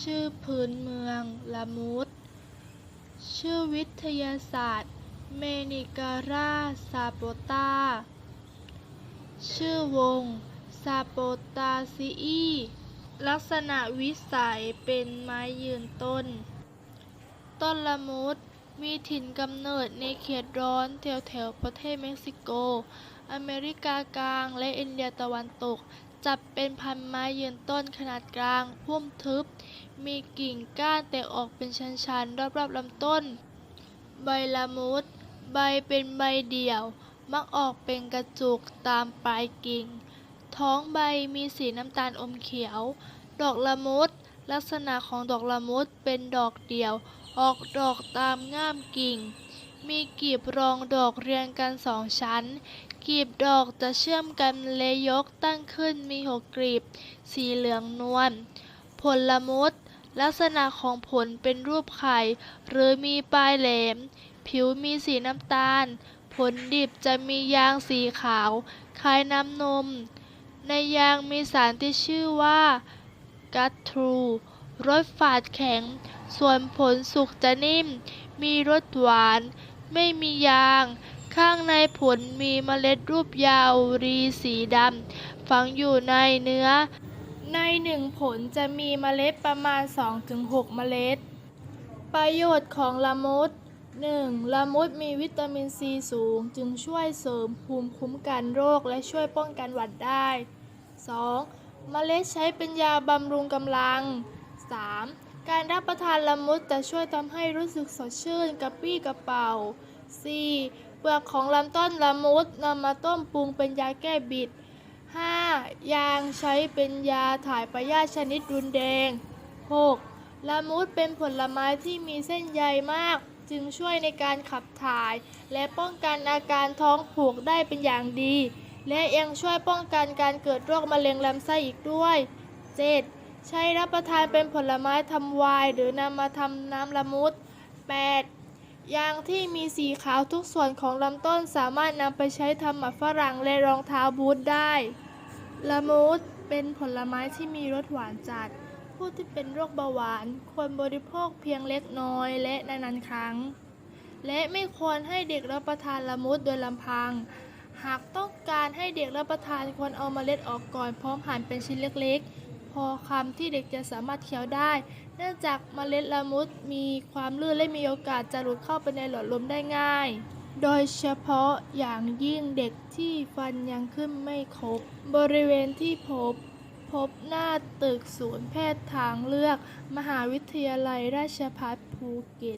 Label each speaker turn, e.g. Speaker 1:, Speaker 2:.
Speaker 1: ชื่อพื้นเมืองละมุด ชื่อวิทยาศาสตร์ เมนิการาซาโปตา ชื่อวงซาโปตาซีอีลักษณะวิสัยเป็นไม้ยืนต้น ต้นละมุดมีถิ่นกำเนิดในเขตร้อนแถวๆประเทศเม็กซิโก อเมริกากลางและอินเดียตะวันตก จับเป็นพันไม้ยืนต้นขนาดกลาง พุ่มทึบ มีกิ่งก้านแตกออกเป็นชันๆ รอบๆลำต้น ใบละมุด ใบเป็นใบเดี่ยว มักออกเป็นกระจุกตามปลายกิ่ง ท้องใบมีสีน้ำตาลอมเขียว ดอกละมุด ลักษณะของดอกละมุดเป็นดอกเดี่ยว ออกดอกตามง่ามกิ่ง มีกีบรองดอกเรียงกันสองชั้น กีบดอกจะเชื่อมกันและยกตั้งขึ้นมีหกกลีบ สีเหลืองนวล ผลละมุด ลักษณะของผลเป็นรูปไข่ หรือมีปลายแหลม ผิวมีสีน้ำตาล ผลดิบจะมียางสีขาว คล้ายน้ำนม ในยางมีสารที่ชื่อว่ากัตทรูรสฝาดแข็ง ส่วนผลสุกจะนิ่ม มีรสหวาน ไม่มียาง ข้างในผลมีเมล็ดรูปยาวรีสีดำ ฝังอยู่ในเนื้อ ในหนึ่งผลจะมีเมล็ดประมาณ 2-6 เมล็ด ประโยชน์ของละมุด 1. ละมุดมีวิตามินซีสูง จึงช่วยเสริมภูมิคุ้มกันโรคและช่วยป้องกันหวัดได้ 2. เมล็ดใช้เป็นยาบำรุงกำลัง 3. การรับประทานละมุดจะช่วยทำให้รู้สึกสดชื่นกระปรี้กระเป๋า 4. เปลือกของลำต้นละมุดนำมาต้มปรุงเป็นยาแก้บิด 5. ยางใช้เป็นยาถ่ายพยาธิชนิดรุนแรง 6. ละมุดเป็นผลไม้ที่มีเส้นใยมาก จึงช่วยในการขับถ่าย และป้องกันอาการท้องผูกได้เป็นอย่างดี และยังช่วยป้องกันการเกิดโรคมะเร็งลำไส้อีกด้วย 7. ใช้รับประทานเป็นผลไม้ทำไวน์หรือนำมาทำน้ำละมุด 8. ยางที่มีสีขาวทุกส่วนของลำต้นสามารถนำไปใช้ทำหมักฝรั่งและรองเท้าบูทได้ ละมุดเป็นผลไม้ที่มีรสหวานจัด ผู้ที่เป็นโรคเบาหวานควรบริโภคเพียงเล็กน้อยและนานๆครั้ง และไม่ควรให้เด็กรับประทานละมุดโดยลำพัง หากต้องการให้เด็กรับประทานควรเอาเมล็ดออกก่อนพร้อมหั่นเป็นชิ้นเล็กๆ พอคำที่เด็กจะสามารถเคี้ยวได้ เนื่องจากเมล็ดละมุดมีความลื่นและมีโอกาสจะหลุดเข้าไปในหลอดลมได้ง่าย โดยเฉพาะอย่างยิ่งเด็กที่ฟันยังขึ้นไม่ครบ บริเวณที่พบ พบหน้าตึกศูนย์แพทย์ทางเลือก มหาวิทยาลัยราชภัฏภูเก็ต